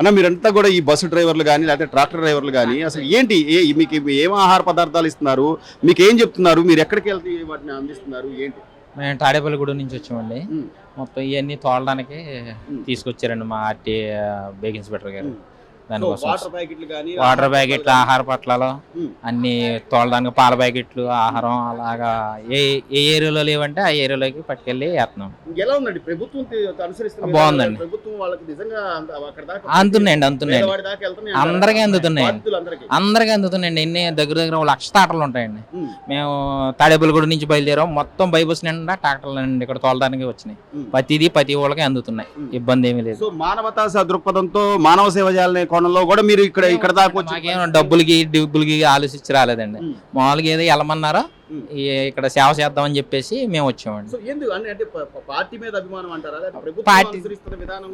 అన్న మీరంతా కూడా ఈ బస్సు డ్రైవర్లు కానీ లేకపోతే ట్రాక్టర్ డ్రైవర్లు కానీ అసలు ఏంటి? ఏ మీకు ఏం ఆహార పదార్థాలు ఇస్తున్నారు? మీకు ఏం చెప్తున్నారు? మీరు ఎక్కడికి వెళ్తే వాటిని అందిస్తున్నారు? ఏంటి? మేము తాడేపల్లిగూడెం నుంచి వచ్చామండి. మొత్తం ఇవన్నీ తోలడానికి. తీసుకొచ్చారండి మా ఆర్టీ బేగ్ ఇన్స్పెక్టర్ గారు. దానికోసం వాటర్ ప్యాకెట్లు కానీ వాటర్ ప్యాకెట్లు ఆహార పట్లాలు. అన్ని తోలడానికి పాల ప్యాకెట్లు ఆహారం అలాగా ఏ ఏ ఏరియాలో లేవంటే ఆ ఏరియాలోకి పట్టుకెళ్ళి వేస్తున్నాం ఎలా ఉందండి ప్రభుత్వం బాగుందండి. విధానాలు ప్రభుత్వం వాళ్ళకి నిజంగా అంత- అక్కడ దాకా అందుతున్నాయండి అందుతున్నాయండి? అందరికీ అందుతున్నాయండి. అందరికీ అందుతున్నాయండి ఎన్ని దగ్గర దగ్గర లక్ష టాటర్లు ఉంటాయండి. మేము తాడేపల్లిగూడ నుంచి బయలుదేరాం మొత్తం బైబస్ నిండా ట్రాక్టర్లు అండి ఇక్కడ తోలడానికి వచ్చినాయి. ప్రతిదీ ప్రతి వాళ్ళకి అందుతున్నాయి. ఇబ్బంది ఏమీ లేదు సో మానవతా స- దృక్పథంతో మానవ సేవ చేయాలనే కోణంలో కూడా మీరు ఇక్కడ ఇక్కడ దాకా వచ్చి డబ్బులకి డబ్బులకి ఆలోచించి రాలేదండి. మామూలుగా ఏదో వెళ్ళమన్నారా. ఈ ఇక్కడ సేవ చేద్దామని చెప్పేసి మేము వచ్చామండి సో ఎందుకు అంటే అంటే ప- ప- పార్టీ మీద అభిమానం అంటారా లేకపోతే ప్రభుత్వం పార్టీ- అనుసరిస్తున్న విధానం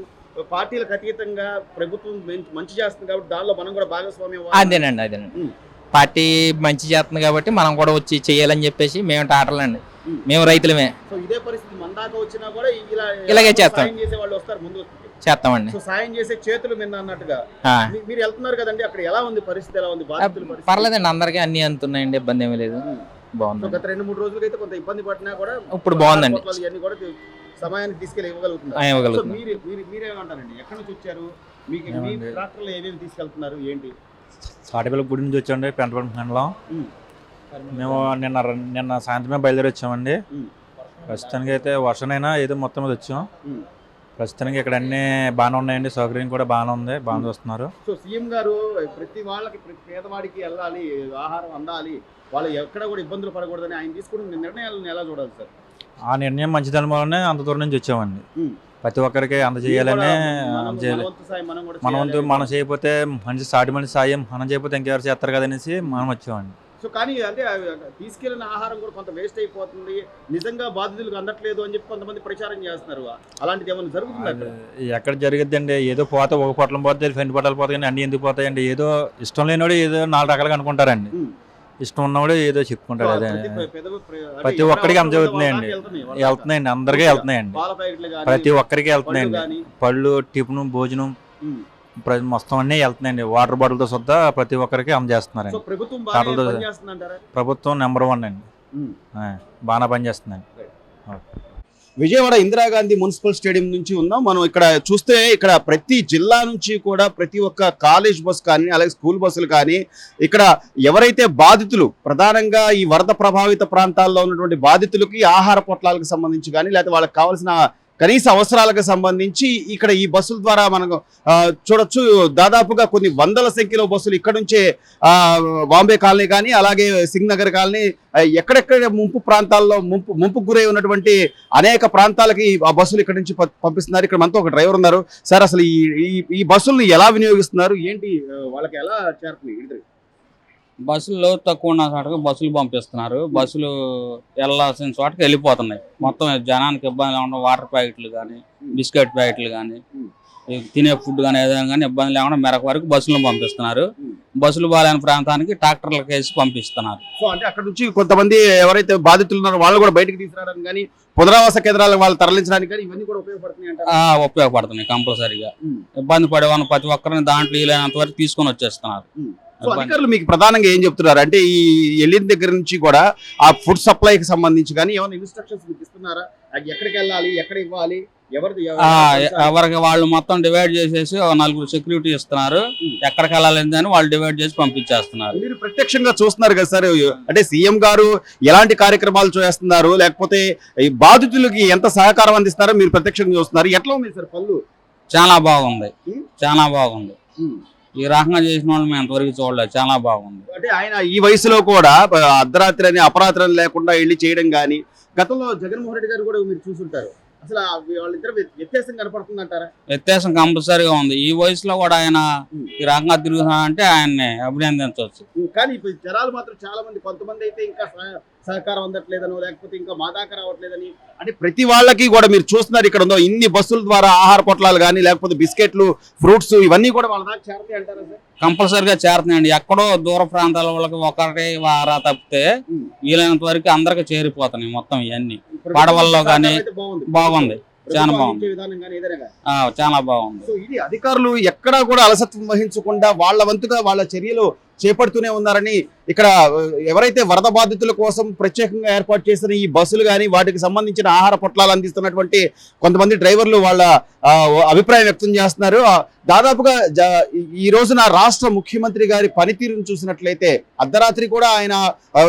పార్టీలకు అతీతంగా ప్రభుత్వం మంచి చేస్తుంది కాబట్టి దానిలో మనం కూడా భాగస్వామ్యం అవ్వాలి. అదేనండి అదేనండి ఉమ్. పార్టీ మంచి చేస్తుంది కాబట్టి మనం కూడా వచ్చి చేయాలని చెప్పేసి మేము టాటర్లండి ఉమ్. మేము రైతులమే సో ఇదే పరిస్థితి మన దాకా వచ్చినా కూడా ఇలా ఇలాగే చేస్తాం. సాయం చేసే వాళ్ళు వస్తారు ముందు చేస్తామండి. సో సాయం చేసే చేతులు మిన్న అన్నట్టుగా. మీ- మీరు వెళ్తున్నారు కదండి అక్కడ ఎలా ఉంది పరిస్థితి ఎలా ఉంది? బాధితుల పరిస్థితి? పర్లేదండి అందరికీ అన్ని అందుతున్నాయండి ఇబ్బంది ఏమీ లేదు. సో బాగుంది. గత రెండు మూడు రోజులకైతే కొంత ఇబ్బంది పడినా కూడా ఇప్పుడు బాగుందండి. ఇవన్నీ కూడా తీ- సమయానికి తీసుకెళ్ళి ఇవ్వగలుగుతున్నారు. ఆ, సో ఇవ్వగలుగుతున్నాం మీరు మీరు మీరేమంటారండి ఎక్కడి నుంచి వచ్చారు? మీకు మీ ఏమండి? ట్రాక్టర్లు ఏమేమి తీసుకెళ్తున్నారు? ఏంటి? సాటిపల్లి గుడి నుంచి వచ్చామండి పెంటపల్లి మండలం. ఉమ్. మేము నిన్న ర- నిన్న సాయంత్రమే బయలుదేరి వచ్చామండి. ఉమ్. ప్రస్తుతానికి అయితే వర్షనైనా ఏదో మొత్తం మీద వచ్చాం. ఉమ్. ప్రస్తుతానికి ఇక్కడ అన్ని బాగానే ఉన్నాయండి. సౌకర్యం కూడా బాగానే ఉంది. బాగా చూస్తున్నారు. సో సీఎం గారు ప్రతి వాళ్ళకి ప్రతి పేదవాడికి వెళ్ళాలి ఆహారం అందాలి వాళ్ళు ఎక్కడ కూడా ఇబ్బందులు పడకూడదని ఆయన తీసుకున్న నిర్ణయాలను ఎలా చూడాలి సార్? ఆ నిర్ణయం మంచిదనం వల్లనే అంత దూరం నుంచి వచ్చామండి. ప్రతి ఒక్కరికి అంత చేయాలని మనం- మన చేయకపోతే మనిషి సాటి మనిషి సాయం మనం చేయకపోతే ఇంకెవరు చేస్తారు కదనేసి మనం వచ్చామండి. సో కానీ అంటే తీసుకెళ్ళిన ఆహారం కూడా కొంత వేస్ట్ అయిపోతుంది. నిజంగా బాధితులకు అందట్లేదు అని చెప్పి కొంతమంది ప్రచారం చేస్తున్నారు. అలాంటిది ఏమైనా జరుగుతుంది ఎక్కడ జరిగిద్దండి? ఏదో పోతే ఒక పొట్లం పోతే రెండు పొట్టాలు పోతాయి కానీ అన్ని ఎందుకు పోతాయండి? ఏదో ఇష్టం లేనివాడు ఏదో నాలుగు రకాలుగా అనుకుంటారండి. ఇష్టం ఉన్నవాడు ఏదో చెప్పుకుంటాడు. అదే. ప్రతి. వాళ్ళకి వెళ్తున్నాయి, వాళ్ళకి. వెళ్తున్నాయండి. అందరికీ వెళ్తున్నాయండి. ప్రతి ఒక్కరికి వెళ్తున్నాయండి. పళ్ళు టిఫిన్ భోజనం. మొత్తం అన్నీ వెళ్తున్నాయండి. వాటర్ బాటిల్తో సుద్దా ప్రతి ఒక్కరికి సో అందజేస్తున్నారండి ప్రభుత్వం బాగా నెంబర్ వన్ అండి. బాగానే పనిచేస్తుందండి విజయవాడ ఇందిరాగాంధీ మున్సిపల్ స్టేడియం నుంచి ఉన్నాం. మనం ఇక్కడ చూస్తే ఇక్కడ ప్రతి జిల్లా నుంచి కూడా ప్రతి ఒక్క కాలేజ్ బస్ కానీ అలాగే స్కూల్ బస్సులు కానీ ఇక్కడ ఎవరైతే బాధితులు ప్రధానంగా ఈ వరద ప్రభావిత ప్రాంతాల్లో ఉన్నటువంటి బాధితులకి ఆహార పొట్లాలకు సంబంధించి కానీ లేకపోతే వాళ్ళకి కావాల్సిన కనీస అవసరాలకు సంబంధించి ఇక్కడ ఈ బస్సుల ద్వారా మనం చూడొచ్చు. దాదాపుగా కొన్ని వందల సంఖ్యలో బస్సులు ఇక్కడ నుంచే బాంబే కాలనీ కానీ అలాగే సింగ్ నగర్ కాలనీ ఎక్కడెక్కడ ముంపు ప్రాంతాల్లో ముంపు ముంపుకు గురై ఉన్నటువంటి అనేక ప్రాంతాలకి ఆ బస్సులు ఇక్కడ నుంచి ప- పంపిస్తున్నారు. ఇక్కడ మనతో ఒక డ్రైవర్ ఉన్నారు. సార్ అసలు ఈ ఈ- బస్సులను ఎలా వినియోగిస్తున్నారు? ఏంటి వాళ్ళకి ఎలా చేరుతున్నాయి ఏంటి? బస్సుల్లో తక్కువ ఉన్న చోటకి బస్సులు పంపిస్తున్నారు బస్సులు వెళ్ళాల్సిన చోటకి వెళ్ళిపోతున్నాయి మొత్తం జనానికి ఇబ్బంది లేకుండా వాటర్ ప్యాకెట్లు కానీ బిస్కెట్ ప్యాకెట్లు కానీ. తినే ఫుడ్ కానీ ఏదైనా కానీ ఇబ్బంది లేకుండా మెరక వరకు బస్సులు పంపిస్తున్నారు. బస్సులు బాగాలేని ప్రాంతానికి ట్రాక్టర్లకు వేసి పంపిస్తున్నారు సో అంటే అక్కడ నుంచి కొంతమంది ఎవరైతే బాధితులు ఉన్నారో వాళ్ళు కూడా బయటకు తీసుకురావడానికి కానీ పునరావాస కేంద్రాలకు వాళ్ళు తరలించడానికి కానీ ఇవన్నీ కూడా ఉపయోగపడుతున్నాయి ఉపయోగపడుతున్నాయి కంపల్సరీగా ఇబ్బంది పడే వాళ్ళని ప్రతి ఒక్కరిని దాంట్లో వీలైనంత వరకు తీసుకొని వచ్చేస్తున్నారు సో అధికారులు మీకు ప్రధానంగా ఏం చెప్తున్నారు? అంటే ఈ వెళ్ళిన దగ్గర నుంచి కూడా ఆ ఫుడ్ సప్లైకి సంబంధించి కానీ ఏమైనా ఇన్స్ట్రక్షన్స్ మీకు ఇస్తున్నారా? ఎక్కడికి వెళ్ళాలి? ఎక్కడ ఇవ్వాలి? ఎవరిది ఎవరికి వాళ్ళు మొత్తం డివైడ్ చేసేసి నలుగురు సెక్యూరిటీ ఇస్తున్నారు. ఎక్కడికి వెళ్ళాలి అని వాళ్ళు డివైడ్ చేసి పంపించేస్తున్నారు. మీరు ప్రత్యక్షంగా చూస్తున్నారు కదా సార్ అంటే సీఎం గారు ఎలాంటి కార్యక్రమాలు చేస్తున్నారు? లేకపోతే ఈ బాధితులకి ఎంత సహకారం అందిస్తున్నారో మీరు ప్రత్యక్షంగా చూస్తున్నారు. ఎట్లా ఉంది సార్ పళ్ళు? చాలా బాగుంది. చాలా బాగుంది. ఈ రకంగా చేసిన వాళ్ళు మేము ఎంతవరకు చూడలేదు. చాలా బాగుంది. అంటే ఆయన ఈ వయసులో కూడా అర్ధరాత్రి అని అపరాత్రి అని లేకుండా వెళ్ళి చేయడం కానీ గతంలో జగన్మోహన్ రెడ్డి గారు కూడా మీరు చూసుంటారు. అసలు వాళ్ళిద్దరు వ్య- వ్యత్యాసం కనపడుతుంది అంటారా వ్యత్యాసం కంపల్సరీగా ఉంది. ఈ వయసులో కూడా ఆయన. ఈ రకంగా తిరుగుతున్నాడంటే ఆయన్ని అభినందించవచ్చు. కానీ ఇప్పుడు జనాలు మాత్రం చాలా మంది కొంతమంది అయితే ఇంకా సహకారం అందట్లేదనో లేకపోతే ఇంకా మా దాకా రావట్లేదని. అంటే ప్రతి వాళ్ళకి కూడా మీరు చూస్తున్నారు ఇక్కడ ఉందో ఇన్ని బస్సుల ద్వారా ఆహార పొట్లాలు కానీ లేకపోతే బిస్కెట్లు ఫ్రూట్స్ ఇవన్నీ కూడా వాళ్ళ దాకా చేరతాయి అంటారా సార్? కంపల్సరీగా చేరుతున్నాయండి ఎక్కడో దూర ప్రాంతాల వాళ్ళకి ఒకటి వారా తప్పితే వీలైనంత వరకు అందరికి చేరిపోతున్నాయి మొత్తం ఇవన్నీ. పడవల్లో గానీ అయితే బాగుంది. చాలా బాగుంది. కానీ కానీ. చాలా బాగుంది. సో ఇది అధికారులు ఎక్కడా కూడా అలసత్వం వహించకుండా వాళ్ళ వంతుగా వాళ్ళ చర్యలు చేపడుతూనే ఉన్నారని ఇక్కడ ఎవరైతే వరద బాధితుల కోసం ప్రత్యేకంగా ఏర్పాటు చేసిన ఈ బస్సులు కానీ వాటికి సంబంధించిన ఆహార పొట్లాలు అందిస్తున్నటువంటి కొంతమంది డ్రైవర్లు వాళ్ళ అభిప్రాయం వ్యక్తం చేస్తున్నారు. దాదాపుగా జ- ఈ- రోజున రాష్ట్ర ముఖ్యమంత్రి గారి పనితీరును చూసినట్లయితే అర్ధరాత్రి కూడా ఆయన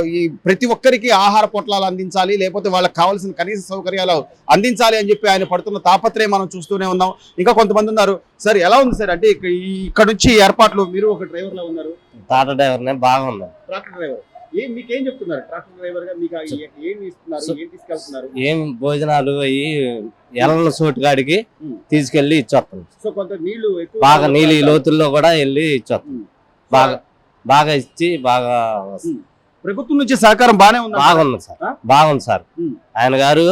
ఈ ప్రతి ఒక్కరికి ఆహార పొట్లాలు అందించాలి లేకపోతే వాళ్ళకి కావాల్సిన కనీస సౌకర్యాలు అందించాలి అని చెప్పి ఆయన పడుతున్న తాపత్రయం మనం చూస్తూనే ఉన్నాం. ఇంకా కొంతమంది ఉన్నారు సార్ ఎలా ఉంది సార్? అంటే ఇక్కడ నుంచి ఏర్పాట్లు మీరు ఒక డ్రైవర్లో ఉన్నారు. టాటా డ్రైవర్నే బాగుంది ట్రాక్టర్ డ్రైవర్ ఏం మీకు ఏం చెప్తున్నారు ట్రాక్టర్ డ్రైవర్గా మీకు ఏ- ఇస్తున్నారు ఏం తీసుకెళ్తున్నారు ఏం భోజనాలు అయ్యి ఎలల కాడికి ఉమ్. తీసుకెళ్ళి ఇచ్చొస్తాం సో కొంత నీళ్ళు ఎక్కువ బాగా నీళ్ళు ఈ లోతుల్లో కూడా వెళ్ళి ఇచ్చొస్తాం. బాగా బాగా ఇచ్చి బాగా. ప్రభుత్వం నుంచి సహకారం బానే ఉంది బాగుంది సార్? బాగుంది సార్. ఆయన గారు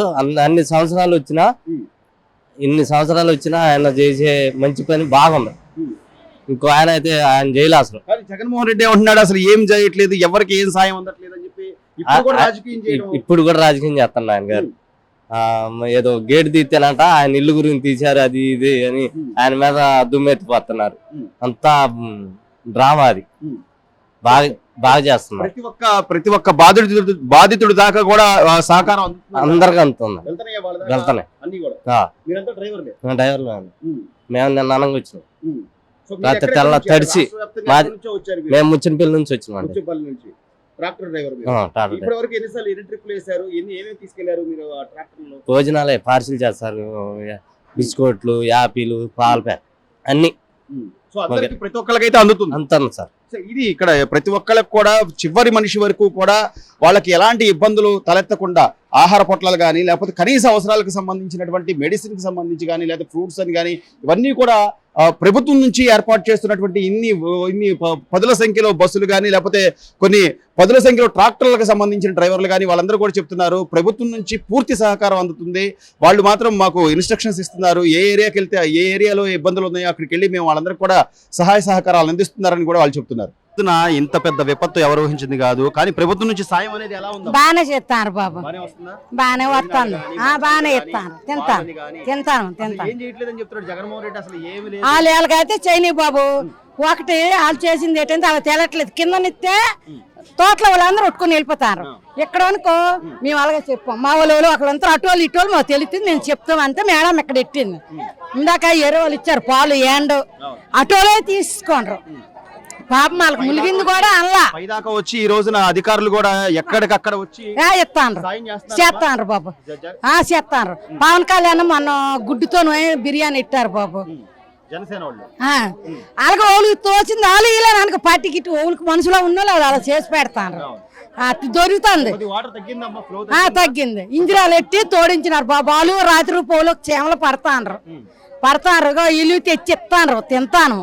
అన్ని సంవత్సరాలు వచ్చినా. ఇన్ని సంవత్సరాలు వచ్చినా ఆయన చేసే మంచి పని బాగుంది. ఇంకో ఆయన అయితే ఆయన చేయలే అసలు కానీ జగన్మోహన్ రెడ్డి ఏమంటున్నాడు అసలు ఏం చేయట్లేదు ఎవరికి ఏం సాయం అందట్లేదు అని చెప్పి ఇప్పుడు కూడా రాజకీయం చేయడం ఇప్- ఇప్పుడు కూడా రాజకీయం చేస్తాను ఆయన గారు ఆ, ఏదో గేట్ తీస్తేనంట ఆయన ఇల్లు గురించి తీశారు అది ఇది అని. ఆయన మీద దుమ్మెత్తిపోతున్నారు ఉమ్. అంతా డ్రామా అది ఉమ్. బాగా బాగా చేస్తున్నారు ప్రతి ఒక్క ప్రతి ఒక్క బాధితుడు బాధితుడు దాకా కూడా ఆ, సహకారం అందుతుందా? అందరికి అందుతుంది వెళ్తున్నాయా వాళ్ళ దాకా? వెళ్తున్నాయి అన్ని కూడా ఆ, మీరంతా డ్రైవర్లే డ్రైవర్లు ఉమ్. మేము నిన్న అనంగా వచ్చినాం ఉమ్. రాత్రి తెల్ల మాది- మీరు? మేము ముచ్చనపల్లి నుంచి వచ్చినాం అండి ముచ్చేపల్లి నుంచి. ట్రాక్టర్ డ్రైవర్ మీరు. ఆ, టాటా డ్రైవర్. ఇప్పటి వరకు ఎన్నిసార్లు ఎన్ని ట్రిప్లు వేశారు? ఎన్ని ఏమేమి తీసుకెళ్ళారు మీరు ఆ ట్రాక్టర్లో భోజనాలే పార్సిల్ చేస్తారు. బిస్కెట్లు యాపిల్ పాల ప్యాక్ అన్ని. సో అందరికి ప్రతి ఒక్కరికైతే అందుతుంది. అంతా సార్. ఇది ఇక్కడ ప్రతి ఒక్కరికి కూడా చివరి మనిషి వరకు కూడా వాళ్ళకి ఎలాంటి ఇబ్బందులు తలెత్తకుండా ఆహార పొట్లాలు కానీ లేకపోతే కనీస అవసరాలకు సంబంధించినటువంటి మెడిసిన్కి సంబంధించి కానీ లేకపోతే ఫ్రూట్స్ అని కానీ ఇవన్నీ కూడా ప్రభుత్వం నుంచి ఏర్పాటు చేస్తున్నటువంటి ఇన్ని ఇన్ని పదుల సంఖ్యలో బస్సులు కానీ లేకపోతే కొన్ని పదుల సంఖ్యలో ట్రాక్టర్లకు సంబంధించిన డ్రైవర్లు కానీ వాళ్ళందరూ కూడా చెప్తున్నారు. ప్రభుత్వం నుంచి పూర్తి సహకారం అందుతుంది. వాళ్ళు మాత్రం మాకు ఇన్స్ట్రక్షన్స్ ఇస్తున్నారు. ఏ ఏరియాకి వెళ్తే ఏ ఏరియాలో ఇబ్బందులు ఉన్నాయో అక్కడికి వెళ్ళి మేము వాళ్ళందరికీ కూడా సహాయ సహకారాలు అందిస్తున్నారని కూడా వాళ్ళు చెప్తున్నారు. పొద్దున ఇంత పెద్ద విపత్తు ఎవరు ఊహించింది కాదు. కానీ ప్రభుత్వం నుంచి సాయం అనేది ఎలా ఉందా? బాగానే చేస్తాను బాబు. బాగానే వస్తాను. ఆ బాగానే ఇస్తాను తింటాను. తింటాను తింటాను. వాళ్ళు వాళ్ళకైతే చైనీ బాబు. ఒకటి వాళ్ళు చేసింది ఏంటంటే అలా తెలట్లేదు కిందనిస్తే తోటలో వాళ్ళందరూ ఉట్టుకొని వెళ్ళిపోతారు. ఇక్కడ అనుకో మేము అలాగే చెప్పాం. మా వాళ్ళు అక్కడంతా అటు వాళ్ళు ఇటు వాళ్ళు మాకు తెలుస్తుంది మేము చెప్తాం అంతే మేడం ఇక్కడ ఎట్టింది ఇందాక ఎరువులు ఇచ్చారు పాలు ఏండు. అటోలే తీసుకోండ్రు. పాపం వాళ్ళకి ములిగింది కూడా అల్లా పైదాకా వచ్చి ఈ రోజున అధికారులు కూడా ఎక్కడికక్కడ వచ్చి ఆ, ఇస్తాండ్రు సాయం చేస్తున్నారు చేస్తాండ్రు బాబు. జ- ఆ చేస్తాండ్రు పవన్ కళ్యాణ్ మొన్న గుడ్డుతో బిర్యానీ ఇట్టారు బాబు. జనసేన వాళ్ళు. ఆ, అలాగే ఓళ్ళకి తోచింది వాళ్ళు ఇలా నాకు పార్టీ గిట్టు ఓళ్ళకి మనసులో ఉన్న వాళ్ళు అలా చేసి పెడతాను దొరుకుతుంది. కొద్ది వాటర్ తగ్గిందమ్మా ఫ్లో ఆ తగ్గింది. ఇందిరాలు ఎట్టి తోడించినారు బాబాలు రాత్రి పోలు చేమలు పడతాండ్రు ఇగో ఇల్లు తెచ్చి ఇస్తాండ్రు తింటాను.